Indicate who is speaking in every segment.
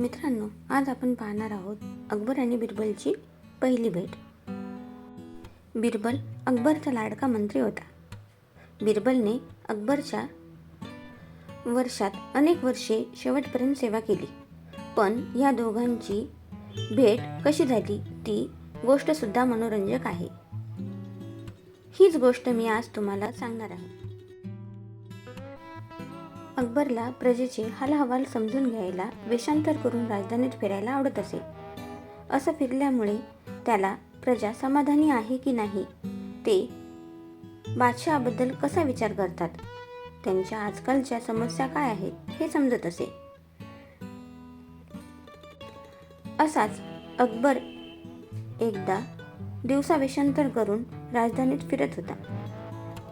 Speaker 1: मित्रांनो आज आपण पाहणार आहोत अकबर आणि बिरबलची पहिली भेट. बिरबल अकबरचा लाडका मंत्री होता. बिरबलने अकबरच्या वर्षात अनेक वर्षे शेवटपर्यंत सेवा केली. पण या दोघांची भेट कशी झाली ती गोष्टसुद्धा मनोरंजक आहे. हीच गोष्ट मी आज तुम्हाला सांगणार आहे. अकबरला प्रजेचे हालहवाल समजून घ्यायला वेषांतर करून राजधानीत फिरायला आवडत असे. असं फिरल्यामुळे त्याला प्रजा समाधानी आहे की नाही ते बादशहाबद्दल कसा विचार करतात? त्यांच्या आजकालच्या समस्या काय आहेत हे समजत असे. असाच अकबर एकदा दिवसा वेषांतर करून राजधानीत फिरत होता.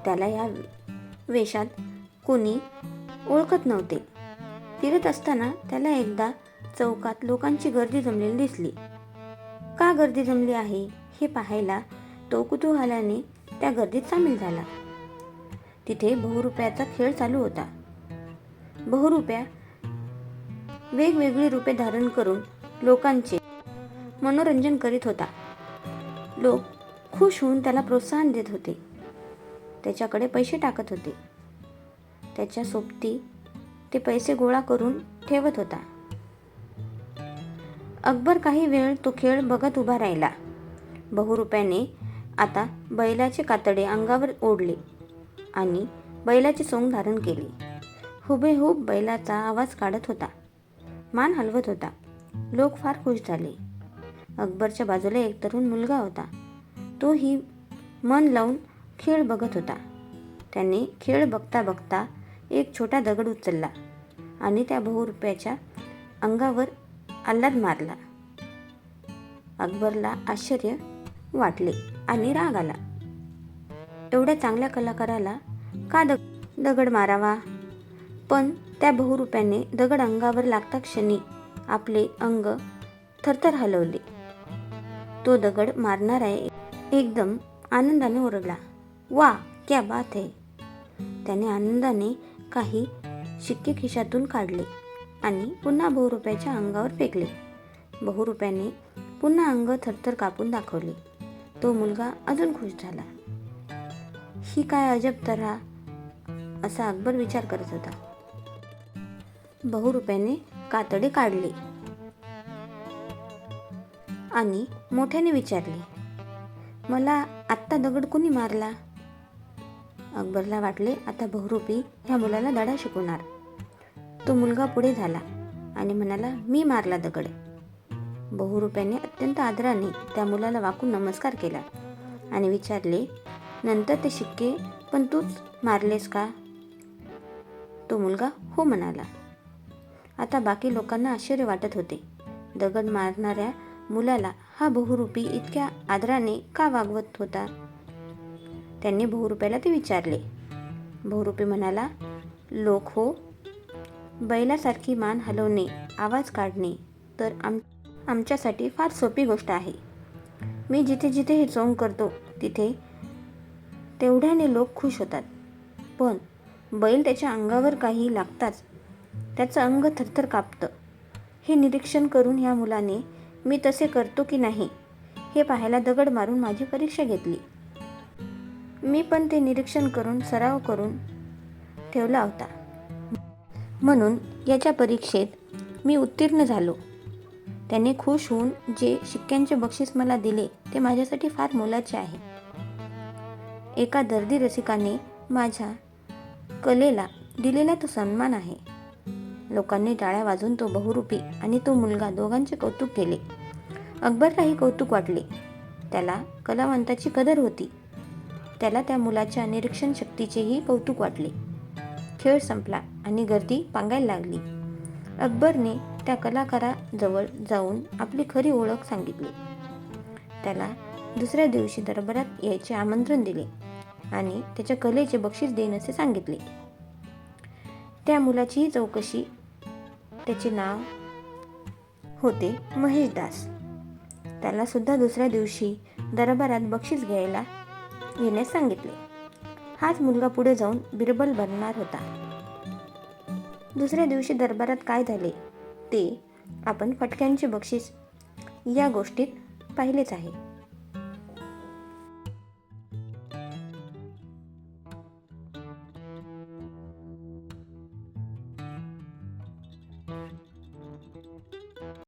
Speaker 1: त्याला या वेशात कोणी ओळखत नव्हते. फिरत असताना त्याला एकदा चौकात लोकांची गर्दी जमलेली दिसली. का गर्दी जमली आहे हे पाहायला तो कुतूहलाने त्या गर्दीत सामील झाला. तिथे बहुरुपयाचा खेळ चालू होता. बहुरुपया वेगवेगळी रूपे धारण करून लोकांचे मनोरंजन करीत होता. लोक खुश होऊन त्याला प्रोत्साहन देत होते. त्याच्याकडे पैसे टाकत होते. त्याच्या सोबती ते पैसे गोळा करून ठेवत होता. अकबर काही वेळ तो खेळ बघत उभा राहिला. बहुरुप्याने आता बैलाचे कातडे अंगावर ओढले आणि बैलाचे सोंग धारण केले. हुबेहूब बैलाचा आवाज काढत होता. मान हलवत होता. लोक फार खुश झाले. अकबरच्या बाजूला एक तरुण मुलगा होता. तोही मन लावून खेळ बघत होता. त्याने खेळ बघता बघता एक छोटा दगड उचलला आणि त्या बहुरुपयाच्या अंगावर आल्हाद मारला. अकबरला आश्चर्य वाटले आणि राग आला. एवढ्या चांगल्या कलाकाराला का दग दगड मारावा? पण त्या बहुरुप्याने दगड अंगावर लागता क्षणी आपले अंग थरथर हलवले. तो दगड मारणारा एकदम आनंदाने ओरडला. वा क्या बात है. त्याने आनंदाने काही शिक्के खिशातून काढले आणि पुन्हा बहुरुपयाच्या अंगावर फेकले. बहुरुपयाने पुन्हा अंग थरथर कापून दाखवले. तो मुलगा अजून खुश झाला. ही काय अजब तऱ्हा असा अकबर विचार करत होता. बहुरुपयाने कातडे काढले आणि मोठ्याने विचारले मला आत्ता दगड कोणी मारला? अकबरला वाटले आता बहुरूपी ह्या मुलाला धडा शिकवणार. तो मुलगा पुढे झाला आणि म्हणाला मी मारला दगड. बहुरूप्याने अत्यंत आदराने त्या मुलाला वाकून नमस्कार केला आणि विचारले नंतर ते शिक्के पण तूच मारलेस का? तो मुलगा हो म्हणाला. आता बाकी लोकांना आश्चर्य वाटत होते. दगड मारणाऱ्या मुलाला हा बहुरूपी इतक्या आदराने का वागवत होता? त्यांनी बहुरुप्याला ते विचारले. बहुरुपी म्हणाला लोक हो बैलासारखी मान हलवणे आवाज काढणे तर आम आमच्यासाठी फार सोपी गोष्ट आहे. मी जिथे जिथे हे चोंग करतो तिथे तेवढ्याने लोक खुश होतात. पण बैल त्याच्या अंगावर काही लागताच त्याचं अंग थरथर कापतं. हे निरीक्षण करून ह्या मुलाने मी तसे करतो की नाही हे पाहायला दगड मारून माझी परीक्षा घेतली. मी पण ते निरीक्षण करून सराव करून ठेवला होता. म्हणून याच्या परीक्षेत मी उत्तीर्ण झालो. त्याने खुश होऊन जे शिक्क्यांचे बक्षीस मला दिले ते माझ्यासाठी फार मोलाचे आहे. एका दर्दी रसिकाने माझ्या कलेला दिलेला तो सन्मान आहे. लोकांनी टाळ्या वाजून तो बहुरूपी आणि तो मुलगा दोघांचे कौतुक केले. अकबरलाही कौतुक वाटले. त्याला कलावंताची कदर होती. त्याला त्या मुलाच्या निरीक्षण शक्तीचेही कौतुक वाटले. खेळ संपला आणि गर्दी पांगायला लागली. अकबरने त्या कलाकाराजवळ जाऊन आपली खरी ओळख सांगितली. त्याला दुसऱ्या दिवशी दरबारात यायचे आमंत्रण दिले आणि त्याच्या कलेचे बक्षीस देईन असे सांगितले. त्या मुलाचीही चौकशी त्याचे नाव होते महेशदास. त्याला सुद्धा दुसऱ्या दिवशी दरबारात बक्षीस घ्यायला घेण्यास सांगितले. हाच मुलगा पुढे जाऊन बिरबल बनणार होता. दुसऱ्या दिवशी दरबारात काय झाले? ते आपण फटक्यांचे बक्षीस या गोष्टीत पाहिलेच आहे.